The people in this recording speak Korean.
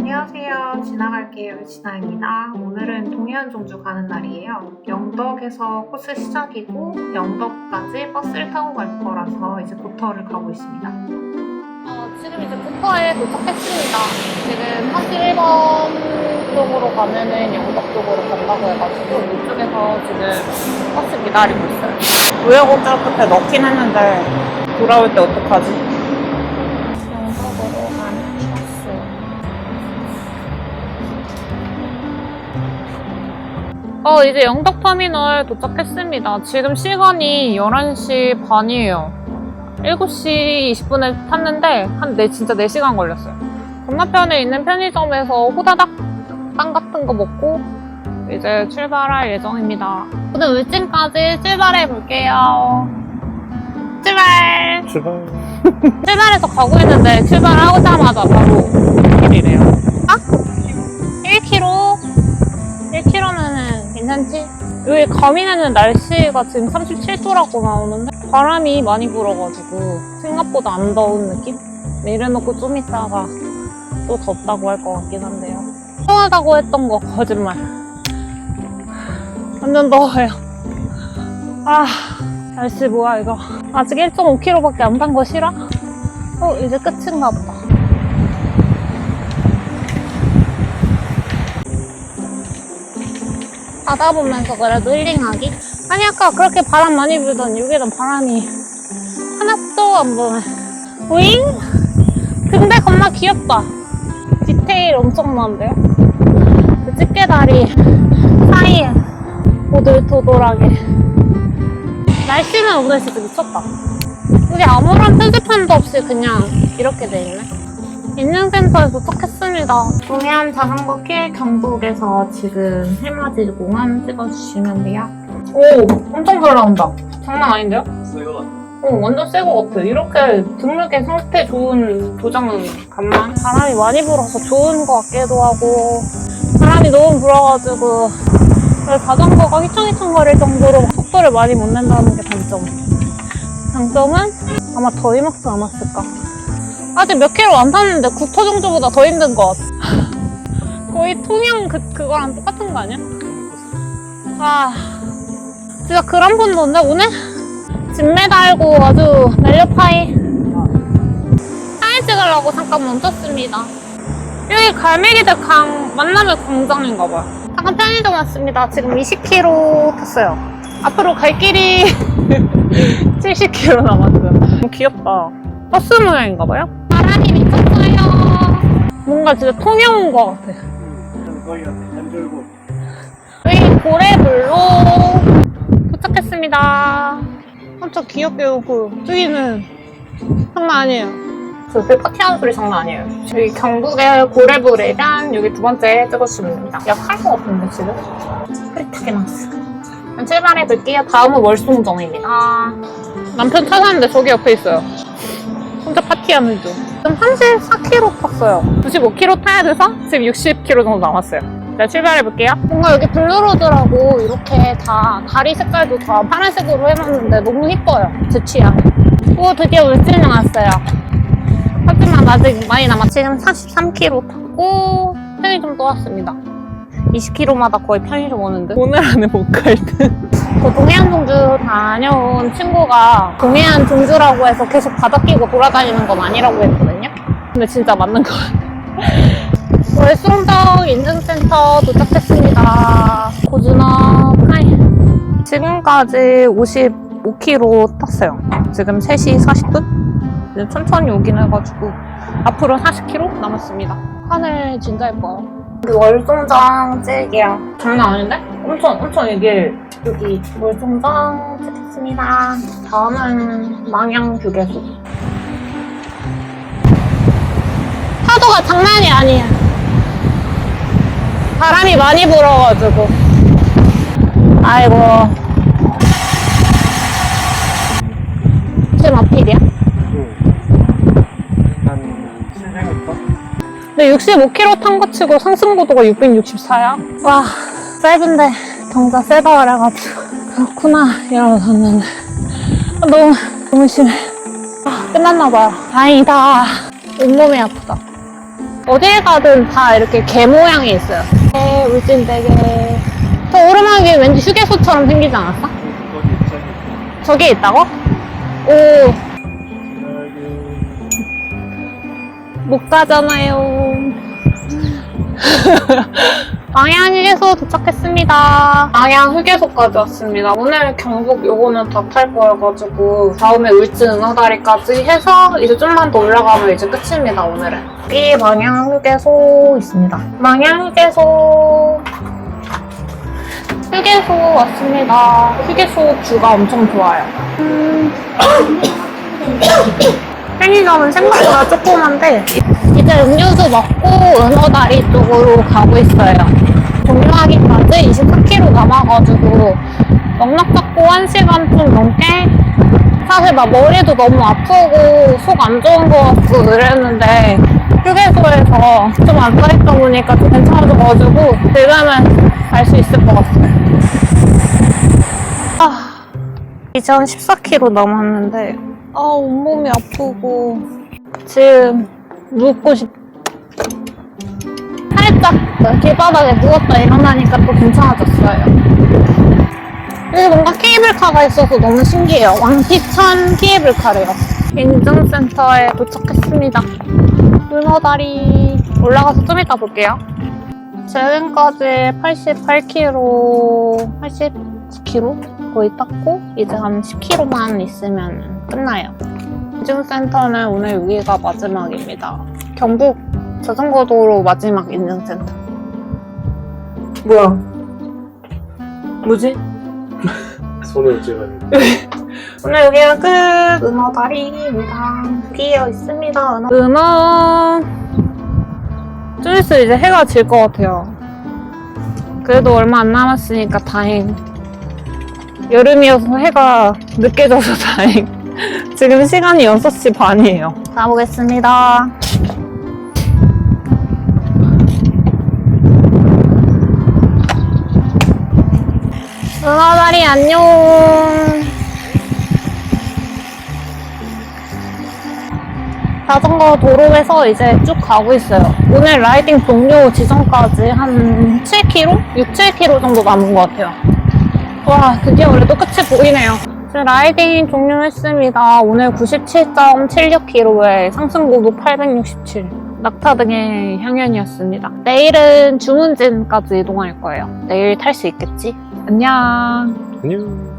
안녕하세요. 지나갈게요. 진아입니다. 오늘은 동해안 종주 가는 날이에요. 영덕에서 코스 시작이고 영덕까지 버스를 타고 갈 거라서 이제 고터를 가고 있습니다. 어, 지금 이제 부퍼에 도착했습니다. 지금 31번 쪽으로 가면은 영덕 쪽으로 간다고 해가지고 이쪽에서 지금 버스 기다리고 있어요. 우여곡절 끝에 넣긴 했는데 돌아올 때 어떡하지? 어, 이제 영덕터미널 도착했습니다. 지금 시간이 11시 반이에요. 7시 20분에 탔는데 한 네, 진짜 4시간 걸렸어요. 건너편에 있는 편의점에서 호다닥 빵 같은 거 먹고 이제 출발할 예정입니다. 오늘 울진까지 출발해 볼게요. 출발! 출발. 출발해서 가고 있는데 출발하자마자 바로 괜찮지? 여기 가민에는 날씨가 지금 37도라고 나오는데 바람이 많이 불어가지고 생각보다 안 더운 느낌? 내려놓고 좀 있다가 또 덥다고 할 것 같긴 한데요. 시원하다고 했던 거 거짓말. 완전 더워요. 아, 날씨 뭐야 이거. 아직 1.5km밖에 안 간 거 싫어? 어, 이제 끝인가 보다. 바다 보면서 그래도 힐링하기? 아니, 아까 그렇게 바람 많이 불더니 여기는 바람이 하나도 안 부네. 오잉? 근데 겁나 귀엽다. 디테일 엄청난데요? 그 집게다리 사이에 오돌토돌하게. 날씨는 오늘 진짜 미쳤다. 이게 아무런 표지판도 없이 그냥 이렇게 돼 있네. 인증센터에 도착했 습니다. 동해안 자전거 길 경북에서 지금 해맞이 공항 찍어주시면 돼요. 오, 엄청 잘 나온다. 장난 아닌데요? 어, 완전 새 거 같아. 이렇게 드물게 상태 좋은 도장은 간만. 바람이 많이 불어서 좋은 거 같기도 하고, 바람이 너무 불어가지고, 자전거가 휘청휘청거릴 정도로 속도를 많이 못 낸다는 게 단점. 장점은 아마 더 힘없지 않았을까. 아직 몇 킬로 안 탔는데 국토 정주보다 더 힘든 것 같아. 거의 통영 그, 그거랑 똑같은 거 아니야? 아, 진짜 그런 분도인데 오늘? 짐 매달고 아주 날렵하이 사진 찍으려고 잠깐 멈췄습니다. 여기 갈매기들 강, 만남의 광장인가 봐요. 잠깐 편의점 왔습니다. 지금 20km 탔어요. 앞으로 갈 길이 70km 남았어요. 귀엽다. 버스 모양인가 봐요. 뭔가 진짜 통영 온 것 같아. 여기 고래불로 도착했습니다. 엄청 귀엽게 오고 여기는 장난 아니에요. 저배 파티하는 소리 장난 아니에요. 여기 경북의 고래불에 대한 여기 두 번째 찍어주시면 됩니다. 약할 것 같은데 지금? 흐릿하게 나왔어. 출발해 볼게요. 다음은 월송정입니다. 남편 차 사는데 저기 옆에 있어요. 혼자 파티하는 중. 지금 34km 탔어요. 95km 타야 돼서 지금 60km 정도 남았어요. 자, 출발해볼게요. 뭔가 여기 블루로드라고 이렇게 다 다리 색깔도 다 파란색으로 해놨는데 너무 이뻐요. 제 취향. 오, 드디어 울진에 왔어요. 하지만 아직 많이 남았 지금 43km 탔고 편의점 또 왔습니다. 20km마다 거의 편의점 오는데 오늘 안에 못 갈 듯. 그 동해안 종주 다녀온 친구가 동해안 종주라고 해서 계속 바다 끼고 돌아다니는 건 아니라고 했거든요. 근데 진짜 맞는 것 같아요. 월송정 인증센터 도착했습니다. 고준어 하이. 지금까지 55km 탔어요. 지금 3시 40분? 이제 천천히 오긴 해가지고 앞으로 40km 남았습니다. 하늘 진짜 예뻐요. 여기 월송정 찍을게요. 장난 아닌데? 엄청 엄청 이게 여기 월송정 찍겠습니다. 다음은 망양 휴게소. 파도가 장난이 아니야. 바람이 많이 불어가지고. 아이고. 지금 어필이야? 근데 65km 탄 거 치고 상승고도가 664야? 와, 짧은데 경사 세다 그래가지고. 그렇구나, 이러고 샀는데. 아, 너무, 너무 심해. 아, 끝났나봐요. 다행이다. 온몸이 아프다. 어딜 가든 다 이렇게 개 모양이 있어요. 네, 울진대게. 저 오르막이 왠지 휴게소처럼 생기지 않았어? 저기 있다고? 오, 못 가잖아요. 망양 휴게소 도착했습니다. 망양 휴게소까지 왔습니다. 오늘 경북 요거는 다 탈 거여가지고 다음에 울진 은하다리까지 해서 이제 좀만 더 올라가면 이제 끝입니다. 오늘은. 여기 망양 휴게소 있습니다. 망양 휴게소. 휴게소 왔습니다. 휴게소 뷰가 엄청 좋아요. 음. 편의점은 생각보다 조그만데 이제 음료수 먹고 은어다리 쪽으로 가고 있어요. 종료하기까지 24km 남아가지고 넉넉 잡고 1시간 좀 넘게 사실 막 머리도 너무 아프고 속 안 좋은 거 같고 이랬는데 휴게소에서 좀 앉아있다 보니까 좀 괜찮아져가지고 지금은 갈수 있을 것 같아요. 아, 이제 한 14km 남았는데 아 온몸이 아프고. 지금 눕고 싶 살짝 길바닥에 누웠다 일어나니까 또 괜찮아졌어요. 여기 뭔가 케이블카가 있어서 너무 신기해요. 왕피천 케이블카래요. 인증센터에 도착했습니다. 눈어다리 올라가서 좀 이따 볼게요. 지금까지 88km 89km 거의 땄고 이제 한 10km만 있으면 끝나요 인증센터는 오늘 여기가 마지막입니다. 경북 자전거도로 마지막 인증센터. 뭐야? 뭐지? 손을 찍었는데 오늘 여기가 끝! 은어 다리입니다. 여기에 있습니다, 은어. 은어. 좀 있으면 이제 해가 질 것 같아요. 그래도 얼마 안 남았으니까 다행. 여름이어서 해가 늦게 져서 다행. 지금 시간이 6시 반이에요. 가보겠습니다. 은하다리 안녕. 자전거 도로에서 이제 쭉 가고 있어요. 오늘 라이딩 종료 지점까지 한 7km? 6, 7km 정도 남은 것 같아요. 와, 드디어 그래도 끝이 보이네요. 라이딩 종료했습니다. 오늘 97.76km에 상승고도 867. 낙타 등의 향연이었습니다. 내일은 주문진까지 이동할 거예요. 내일 탈 수 있겠지? 안녕. 안녕